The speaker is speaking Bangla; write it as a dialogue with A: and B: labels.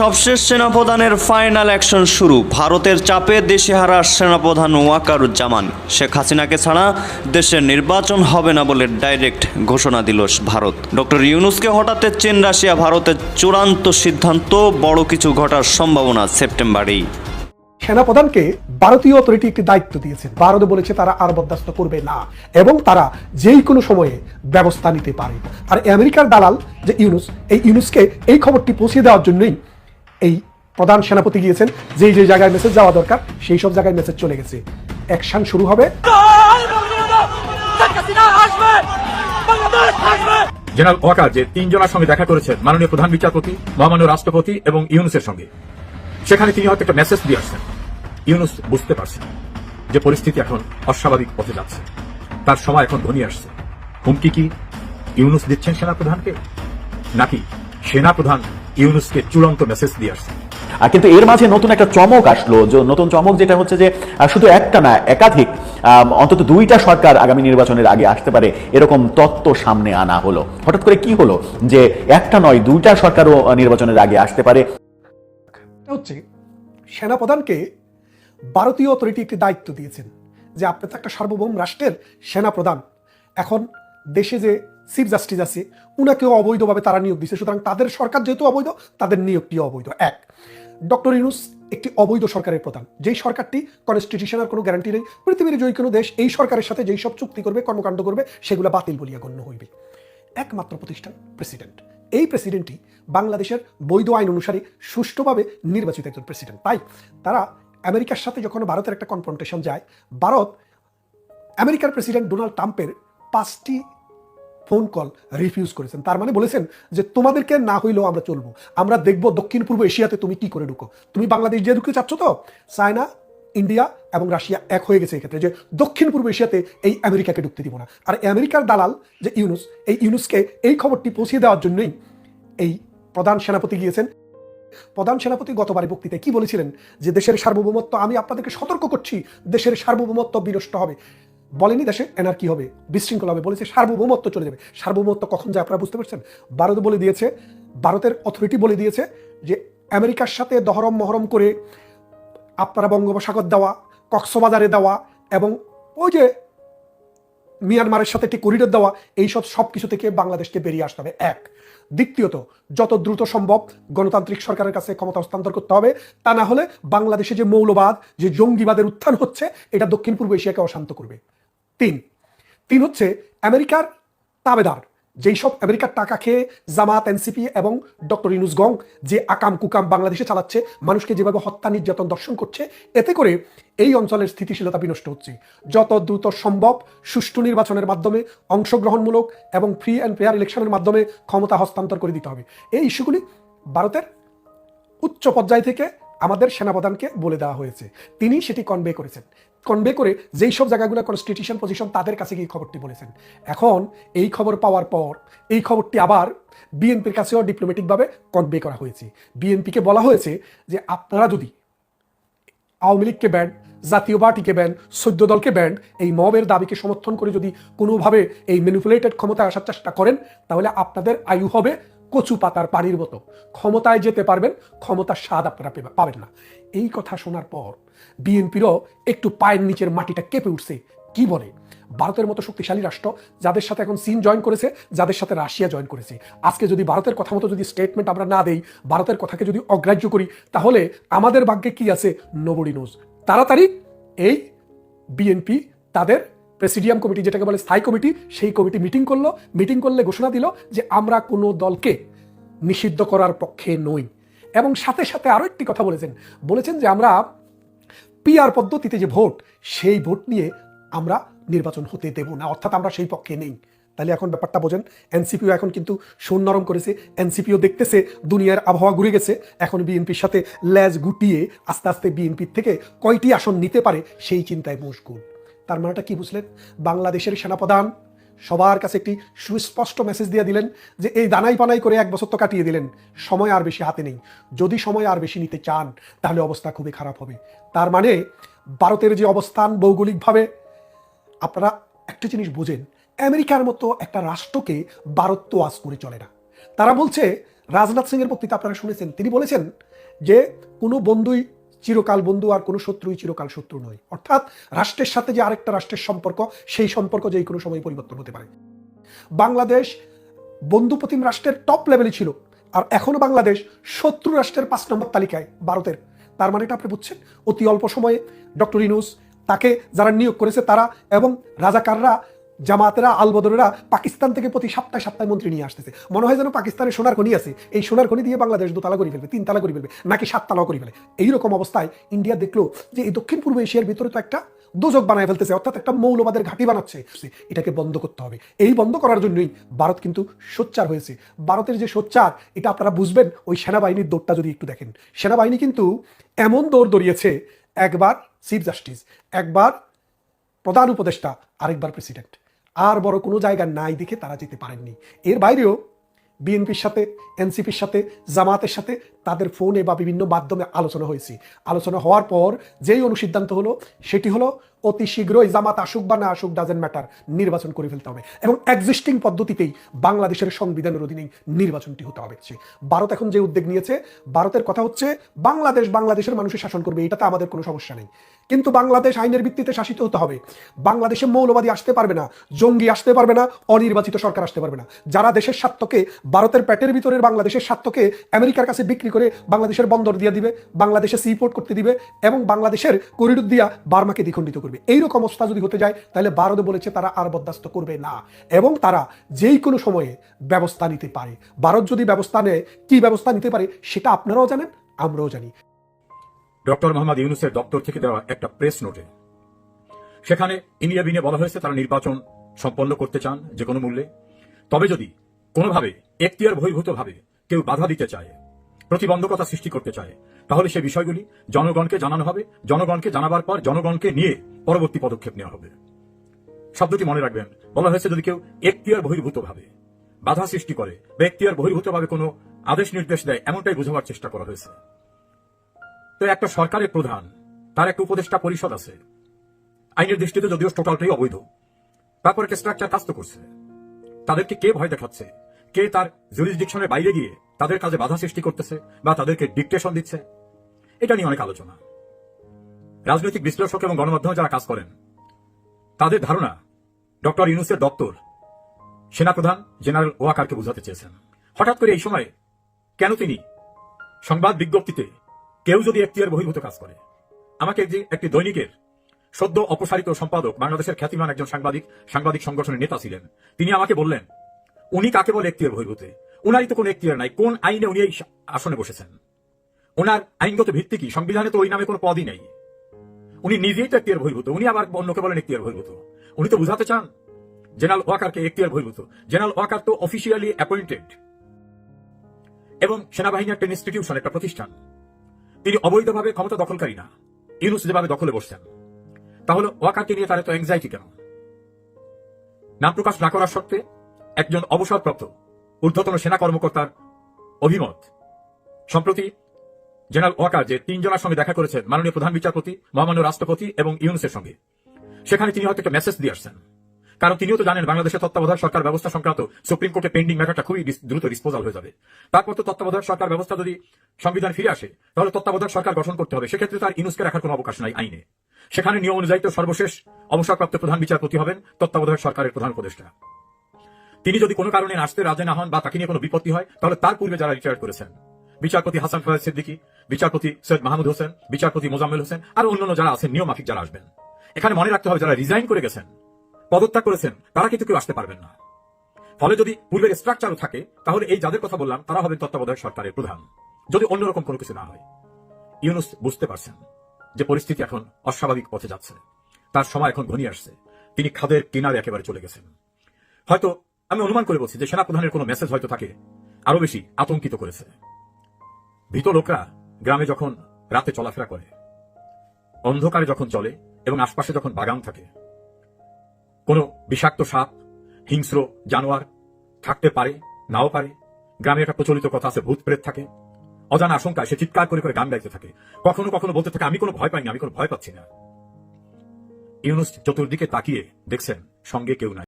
A: সবশেষ সেনাপ্রধানের ফাইনাল অ্যাকশন শুরু। ভারতের চাপে দেশে হারা সেনাপ্রধান ওয়াকারুজ্জামান। শেখ হাসিনাকে ছাড়া দেশের নির্বাচন হবে না বলে ডাইরেক্ট ঘোষণা দিল ভারত। ডক্টর ইউনুসকে হঠাতে চীন, রাশিয়া, ভারতের চূড়ান্ত সিদ্ধান্ত, বড় কিছু ঘটার সম্ভাবনা সেপ্টেম্বরেই।
B: সেনাপ্রধানকে ভারতীয় অথরিটি একটি দায়িত্ব দিয়েছে। ভারত বলেছে তারা আর বরদাস্ত করবে না এবং তারা যেই কোনো সময়ে ব্যবস্থা নিতে পারে। আর আমেরিকার দালাল যে ইউনুস, এই ইউনুসকে এই খবরটি পৌঁছে দেওয়ার জন্যই এই প্রধান সেনাপতি গিয়েছেন, যেই যে জায়গায় মেসেজ যাওয়া দরকার, সেই সব জায়গায় মেসেজ চলে গেছে। অ্যাকশন শুরু হবে।
C: জেনারেল ওয়াকার যে তিনজনের সঙ্গে দেখা করেছেন, মাননীয় প্রধান বিচারপতি, মহামান্য রাষ্ট্রপতি এবং ইউনুসের সঙ্গে। সেখানে তিনি হয়তো একটা মেসেজ দিয়ে আসছেন। ইউনুস বুঝতে পারছেন যে পরিস্থিতি এখন অস্বাভাবিক পথে যাচ্ছে। তার সময় এখন ঘনিয়ে আসছে। হুমকি কি ইউনুস দিচ্ছেন সেনাপ্রধানকে? নাকি সেনাপ্রধান ইউনুসকে চূড়ান্ত মেসেজ দিয়ে আসছেন
D: আর কিন্তু এর মাঝে নতুন একটা চমক আসলো যে নতুন চমক যেটা হচ্ছে যে শুধু একটা না একাধিক অন্তত দুইটা সরকার আগামী নির্বাচনের আগে আসতে পারে এরকম তত্ত্ব সামনে আনা হলো। হঠাৎ করে কি হলো? যে একটা নয় দুইটা সরকারও নির্বাচনের আগে আসতে পারে।
B: হচ্ছে সেনাপ্রধানকে ভারতীয় অথরিটি একটি দায়িত্ব দিয়েছেন যে আপনি তো একটা সার্বভৌম রাষ্ট্রের সেনাপ্রধান। এখন দেশে যে চিফ জাস্টিস আছে, উনাকেও অবৈধভাবে তারা নিয়োগ দিচ্ছে সুতরাং তাদের সরকার যেহেতু অবৈধ, তাদের নিয়োগটিও অবৈধ। এক, ডক্টর ইউনুস একটি অবৈধ সরকারের প্রধান। যেই সরকারটি কনস্টিটিউশনের কোনো গ্যারান্টি নেই, পৃথিবীর যে কোনো দেশ এই সরকারের সাথে যেই সব চুক্তি করবে, কর্মকাণ্ড করবে, সেগুলো বাতিল বলিয়া গণ্য হইবে। একমাত্র প্রতিষ্ঠান প্রেসিডেন্ট এই প্রেসিডেন্টটি বাংলাদেশের বৈধ আইন অনুসারে সুষ্ঠুভাবে নির্বাচিত একজন প্রেসিডেন্ট তাই তারা আমেরিকার সাথে যখন ভারতের একটা কনফ্রন্টেশন যায়, ভারত আমেরিকার প্রেসিডেন্ট ডোনাল্ড ট্রাম্পের পাঁচটি ফোন কল রিফিউজ করেছেন। তার মানে বলেছেন যে তোমাদেরকে না হইলেও আমরা চলবো। আমরা দেখব দক্ষিণ পূর্ব এশিয়াতে তুমি কি করে ঢুকো। তুমি বাংলাদেশ যে ঢুকতে চাচ্ছ তো? চায়না, ইন্ডিয়া এবং রাশিয়া এক হয়ে গেছে এক্ষেত্রে যে দক্ষিণ পূর্ব এশিয়াতে এই আমেরিকাকে ঢুকতে দিব না। আর আমেরিকার দালাল যে ইউনুস, এই ইউনুসকে এই খবরটি পৌঁছে দেওয়ার জন্যই এই প্রধান সেনাপতি গিয়েছেন। প্রধান সেনাপতি গতবারে বক্তৃতায় কি বলেছিলেন? যে দেশের সার্বভৌমত্ব, আমি আপনাদেরকে সতর্ক করছি, দেশের সার্বভৌমত্ব বিনষ্ট হবে। বলেনি দেশে এনার কি হবে? বিশৃঙ্খলা হবে। বলেছে সার্বভৌমত্ব চলে যাবে। সার্বভৌমত্ব কখন যায় আপনারা বুঝতে পারছেন? ভারত বলে দিয়েছে, ভারতের অথরিটি বলে দিয়েছে যে আমেরিকার সাথে দহরম মহরম করে আপনারা বঙ্গোপসাগর দেওয়া, কক্সবাজারে দেওয়া এবং ওই যে মিয়ানমারের সাথে একটি করিডোর দেওয়া, এইসব সব কিছু থেকে বাংলাদেশকে বেরিয়ে আসতে হবে। এক। দ্বিতীয়ত, যত দ্রুত সম্ভব গণতান্ত্রিক সরকারের কাছে ক্ষমতা হস্তান্তর করতে হবে। তা না হলে বাংলাদেশে যে মৌলবাদ, যে জঙ্গিবাদের উত্থান হচ্ছে, এটা দক্ষিণ পূর্ব এশিয়াকে অশান্ত করবে। তিন। তিন হচ্ছে আমেরিকার তাবেদার, যেই সব আমেরিকার টাকা খেয়ে জামাত, এনসিপি এবং ডক্টর ইনুস গং যে আকাম কুকাম বাংলাদেশে চালাচ্ছে, মানুষকে যেভাবে হত্যা, নির্যাতন, দর্শন করছে, এতে করে এই অঞ্চলের স্থিতিশীলতা বিনষ্ট হচ্ছে। যত দ্রুত সম্ভব সুষ্ঠু নির্বাচনের মাধ্যমে অংশগ্রহণমূলক এবং ফ্রি অ্যান্ড ফেয়ার ইলেকশনের মাধ্যমে ক্ষমতা হস্তান্তর করে দিতে হবে। এই ইস্যুগুলি ভারতের উচ্চ পর্যায় থেকে আমাদের সেনাপ্রধানকে বলে দেওয়া হয়েছে। তিনি সেটি কনভে করেছেন। কনভে করে যেই সব জায়গাগুলো কনস্টিটিউশন পজিশন তাদের কাছে গিয়ে খবরটি বলেছেন। এখন এই খবর পাওয়ার পর এই খবরটি আবার বিএনপির কাছেও ডিপ্লোম্যাটিকভাবে কনভে করা হয়েছে। বিএনপিকে বলা হয়েছে যে আপনারা যদি আওয়ামী লীগকে ব্যান্ড জাতীয় পার্টিকে ব্যান্ড সৈদ্য দলকে ব্যান্ড এই মবের দাবিকে সমর্থন করে যদি কোনোভাবে এই ম্যানিপুলেটেড ক্ষমতায় আসার চেষ্টা করেন, তাহলে আপনাদের আয়ু হবে কচু পাতার পানির মতো। ক্ষমতায় যেতে পারবেন, ক্ষমতার স্বাদ আপনারা পাবেন না। এই কথা শোনার পর বিএনপিরও একটু পায়ের নিচের মাটিটা কেঁপে উঠছে। কি বলে? ভারতের মতো শক্তিশালী রাষ্ট্র যাদের সাথে এখন চীন জয়েন করেছে, যাদের সাথে রাশিয়া জয়েন করেছে। আজকে যদি ভারতের কথা মতো যদি স্টেটমেন্ট আমরা না দেই, ভারতের কথাকে যদি অগ্রাহ্য করি, তাহলে আমাদের ভাগ্যে কি আছে? নবড়ি নোজ তাড়াতাড়ি এই বিএনপি তাদের প্রেসিডিয়াম কমিটি, যেটাকে বলে স্থায়ী কমিটি, সেই কমিটি মিটিং করল। মিটিং করলে ঘোষণা দিল যে আমরা কোনো দলকে নিষিদ্ধ করার পক্ষে নই। এবং সাথে সাথে আরও একটি কথা বলেছেন। বলেছেন যে আমরা পিআর পদ্ধতিতে যে ভোট, সেই ভোট নিয়ে আমরা নির্বাচন হতে দেব না। অর্থাৎ আমরা সেই পক্ষে নেই। তাহলে এখন ব্যাপারটা বোঝেন, এনসিপিও এখন কিন্তু সুন নরম করেছে। এনসিপিও দেখতেছে, দুনিয়ার আবহাওয়া ঘুরে গেছে। এখন বিএনপির সাথে ল্যাজ গুটিয়ে আস্তে আস্তে বিএনপির থেকে কয়টি আসন নিতে পারে সেই চিন্তায় মশগুল। তার মানেটা কি বুঝলেন? বাংলাদেশের সেনাপ্রধান সবার কাছে একটি সুস্পষ্ট মেসেজ দিয়ে দিলেন যে এই দানাই পানাই করে এক বছর তো কাটিয়ে দিলেন। সময় আর বেশি হাতে নেই। যদি সময় আর বেশি নিতে চান, তাহলে অবস্থা খুবই খারাপ হবে। তার মানে ভারতের যে অবস্থান ভৌগোলিকভাবে, আপনারা একটা জিনিস বোঝেন, আমেরিকার মতো একটা রাষ্ট্রকে ভারত তো আজ করে চলে না। তারা বলছে, রাজনাথ সিংয়ের বক্তৃতা আপনারা শুনেছেন, তিনি বলেছেন যে কোনো বন্ধুই চিরকাল বন্ধু আর কোনো শত্রুই চিরকাল শত্রু নয়। অর্থাৎ রাষ্ট্রের সাথে যে আরেকটা রাষ্ট্রের সম্পর্ক, সেই সম্পর্ক যে কোনো সময় পরিবর্তন হতে পারে। বাংলাদেশ বন্ধুপ্রতিম রাষ্ট্রের টপ লেভেলে ছিল। আর এখনও বাংলাদেশ শত্রু রাষ্ট্রের পাঁচ নম্বর তালিকায়, ভারতের। তার মানে এটা আপনি বুঝছেন? অতি অল্প সময়ে ডক্টর ইনুস তাকে যারা নিয়োগ করেছে তারা এবং রাজাকাররা জামাতেরা, আলবদরেরা পাকিস্তান থেকে প্রতি সপ্তাহে সপ্তাহে মন্ত্রী নিয়ে আসতেছে। মনে হয় যেন পাকিস্তানের সোনার খনি আছে। এই সোনার খনি দিয়ে বাংলাদেশ দোতলা করে ফেলবে, তিনতলা করে ফেলবে, নাকি সাততলাও করে ফেলে। এইরকম অবস্থায় ইন্ডিয়া দেখল যে এই দক্ষিণ পূর্ব এশিয়ার ভিতরে তো একটা দোজক বানায় ফেলতেছে, অর্থাৎ একটা মৌলবাদের ঘাঁটি বানাচ্ছে। এটাকে বন্ধ করতে হবে। এই বন্ধ করার জন্যই ভারত কিন্তু সোচ্চার হয়েছে। ভারতের যে সোচ্চার, এটা আপনারা বুঝবেন, ওই সেনাবাহিনীর দৌড়টা যদি একটু দেখেন। সেনাবাহিনী কিন্তু এমন দৌড় দৌড়িয়েছে, একবার চিফ জাস্টিস, একবার প্রধান উপদেষ্টা, আরেকবার প্রেসিডেন্ট। আর বড় কোনো জায়গা নাই দেখে তারা যেতে পারেননি। এর বাইরেও বিএনপির সাথে, এনসিপির সাথে, জামাতের সাথে তাদের ফোনে বা বিভিন্ন মাধ্যমে আলোচনা হয়েছে। আলোচনা হওয়ার পর যেই অনুসিদ্ধান্ত হলো, সেটি হলো অতি শীঘ্রই জামাত আসুক বা না আসুক ডাজেন্ট ম্যাটার নির্বাচন করে ফেলতে হবে। এবং এক্সিস্টিং পদ্ধতিতেই বাংলাদেশের সংবিধানের অধীনেই নির্বাচনটি হতে হবে। ভারত এখন যে উদ্যোগ নিয়েছে, ভারতের কথা হচ্ছে বাংলাদেশ, বাংলাদেশের মানুষের শাসন করবে, এটাতে আমাদের কোনো সমস্যা নেই। কিন্তু বাংলাদেশ আইনের ভিত্তিতে শাসিত হতে হবে। বাংলাদেশে মৌলবাদী আসতে পারবে না, জঙ্গি আসতে পারবে না, অনির্বাচিত সরকার আসতে পারবে না। যারা দেশের স্বার্থকে, ভারতের প্যাটের ভিতরের বাংলাদেশের স্বার্থকে, আমেরিকার কাছে বিক্রি করে বাংলাদেশের বন্দর দিয়ে দিবে, বাংলাদেশে সিপোর্ট করতে দিবে এবং বাংলাদেশের করিডোর দিয়া বার্মাকে দ্বিখণ্ডিত করবে। এইরকম অবস্থা যদি হতে যায়, তাহলে ভারত বলেছে তারা আর বরদাস্ত করবে না এবং তারা যেই কোনো সময়ে ব্যবস্থা নিতে পারে। ভারত যদি ব্যবস্থা নেয়, কি ব্যবস্থা নিতে পারে সেটা আপনারাও জানেন, আমরাও জানি।
C: ডক্টর মোহাম্মদ ইউনুসের দপ্তর থেকে দেওয়া একটা প্রেস নোটে, সেখানে ইনিয়া বিনে বলা হয়েছে তারা নির্বাচন সম্পন্ন করতে চান যে কোনো মূল্যে। তবে যদি কোনোভাবে এখতিয়ার বহির্ভূতভাবে কেউ বাধা দিতে চায় প্রতিবন্ধকতা সৃষ্টি করতে চায়। তাহলে সে বিষয়গুলি জনগণকে জানানো হবে, জনগণকে জানাবার পর জনগণকে নিয়ে পরবর্তী পদক্ষেপ নেওয়া হবে। শব্দটি মনে রাখবেন, বলা হয়েছে যদি কেউ এখতিয়ার বহির্ভূতভাবে বাধা সৃষ্টি করে, বা এখতিয়ার বহির্ভূতভাবে কোনো আদেশ নির্দেশ দেয়, এমনটাই বোঝাবার চেষ্টা করা হয়েছে। তো একটা সরকারের প্রধান, তার একটা উপদেষ্টা পরিষদ আছে। আইনের দৃষ্টিতে যদিও টোটালটাই অবৈধ তারপর একটা স্ট্রাকচার কাজ তো করছে। তাদেরকে কে ভয় দেখাচ্ছে? কে তার জুরিসডিকশনের বাইরে গিয়ে তাদের কাজে বাধা সৃষ্টি করতেছে বা তাদেরকে ডিকটেশন দিচ্ছে, এটা নিয়ে অনেক আলোচনা। রাজনৈতিক বিশ্লেষক এবং গণমাধ্যমে যারা কাজ করেন, তাদের ধারণা, ডক্টর ইউনুসের দপ্তর সেনাপ্রধান জেনারেল ওয়াকারকে বোঝাতে চেয়েছেন। হঠাৎ করে এই সময় কেন তিনি সংবাদ বিজ্ঞপ্তিতে কেউ যদি এখতিয়ার বহির্ভূত কাজ করে? আমাকে যে একটি দৈনিকের সদ্য অপসারিত সম্পাদক, বাংলাদেশের খ্যাতিমান একজন সাংবাদিক সাংবাদিক সংগঠনের নেতা ছিলেন, তিনি আমাকে বললেন, উনি কাকে বলে এখতিয়ার বহির্ভূতে? উনারই তো কোনো এখতিয়ার নাই। কোন আইনে উনি এই আসনে বসেছেন? ওনার আইনগত ভিত্তি কি? সংবিধানে তো ওই নামে কোনো পদই নেই। উনি নিজেই তো এখতিয়ার বহির্ভূত। উনি আবার অন্যকে বলেন এখতিয়ার বহির্ভূত। উনি তো বুঝাতে চান? জেনারেল ওয়াকারকে এখতিয়ার বহির্ভূত। জেনারেল ওয়াকার তো অফিসিয়ালি অ্যাপয়েন্টেড এবং সেনাবাহিনী একটা ইনস্টিটিউশন একটা প্রতিষ্ঠান। তিনি অবৈধভাবে ক্ষমতা দখলকারী না। ইউনুস যেভাবে দখলে বসছেন। তাহলে ওয়াকারকে নিয়ে তার এত অ্যাংজাইটি কেন? নাম প্রকাশ না করার সত্ত্বে একজন অবসরপ্রাপ্ত ঊর্ধ্বতন সেনা কর্মকর্তার অভিমত। সম্প্রতি জেনারেল ওয়াকার যে তিনজনের সঙ্গে দেখা করেছেন মাননীয় প্রধান বিচারপতি, মহামান্য রাষ্ট্রপতি এবং ইউনুসের সঙ্গে, সেখানে তিনি হয়তো একটা মেসেজ দিয়ে আসছেন। কারণ তিনিও তো জানেন বাংলাদেশের তত্ত্বাবধায়ক সরকার ব্যবস্থা সংক্রান্ত সুপ্রিম কোর্টে পেন্ডিং ম্যাটারটা খুবই দ্রুত ডিসপোজাল হয়ে যাবে। তারপর তো তত্ত্বাবধায়ক সরকার ব্যবস্থা যদি সংবিধান ফিরে আসে, তাহলে তত্ত্বাবধায়ক সরকার গঠন করতে হবে। সেক্ষেত্রে তার ইনুসকে রাখার কোনো অবকাশ নাই আইনে। সেখানে নিয়ম অনুযায়ী তো সর্বশেষ অবসরপ্রাপ্ত প্রধান বিচারপতি হবেন তত্ত্বাবধায়ক সরকারের প্রধান উপদেষ্টা। তিনি যদি কোনো কারণে আসতে রাজে না হন বা তাকে নিয়ে কোনো বিপত্তি হয়, তাহলে তার পূর্বে যারা রিটায়ার করেছেন, বিচারপতি হাসান ফয়েজ সিদ্দিকী, বিচারপতি সৈয়দ মাহমুদ হোসেন, বিচারপতি মোজাম্মেল হোসেন, আর অন্যান্য যারা আছেন নিয়মাফিক যারা আসবেন। এখানে মনে রাখতে হবে, যারা রিজাইন করে গেছেন, পদত্যাগ করেছেন, তারা কিন্তু কেউ আসতে পারবেন না। ফলে যদি পূর্বের স্ট্রাকচারও থাকে, তাহলে এই যাদের কথা বললাম, তারা হবে তত্ত্বাবধায়ক সরকারের প্রধান। যদি অন্যরকম কোনো কিছু না হয়, ইউনুস বুঝতে পারছেন যে পরিস্থিতি এখন অস্বাভাবিক পথে যাচ্ছে। তার সময় এখন ঘনিয়ে আসছে। তিনি খাদের কিনারে একেবারে চলে গেছেন। হয়তো আমি অনুমান করে বলছি যে সেনাপ্রধানের কোনো মেসেজ হয়তো তাকে আরও বেশি, আতঙ্কিত করেছে। ভীত লোকরা গ্রামে যখন রাতে চলাফেরা করে, অন্ধকারে যখন চলে এবং আশপাশে যখন বাগান থাকে, কোনো বিষাক্ত সাপ, হিংস্র জানোয়ার থাকতে পারে, নাও পারে, গ্রামে একটা প্রচলিত কথা আছে ভূত প্রেত থাকে। অজানা আশঙ্কায় সে চিৎকার করে করে গান গাইতে থাকে। কখনো কখনো বলতে থাকে, আমি কোনো ভয় পাইনি, আমি কোনো ভয় পাচ্ছি না। ইউনুস চতুর্দিকে তাকিয়ে দেখছেন, সঙ্গে কেউ নাই।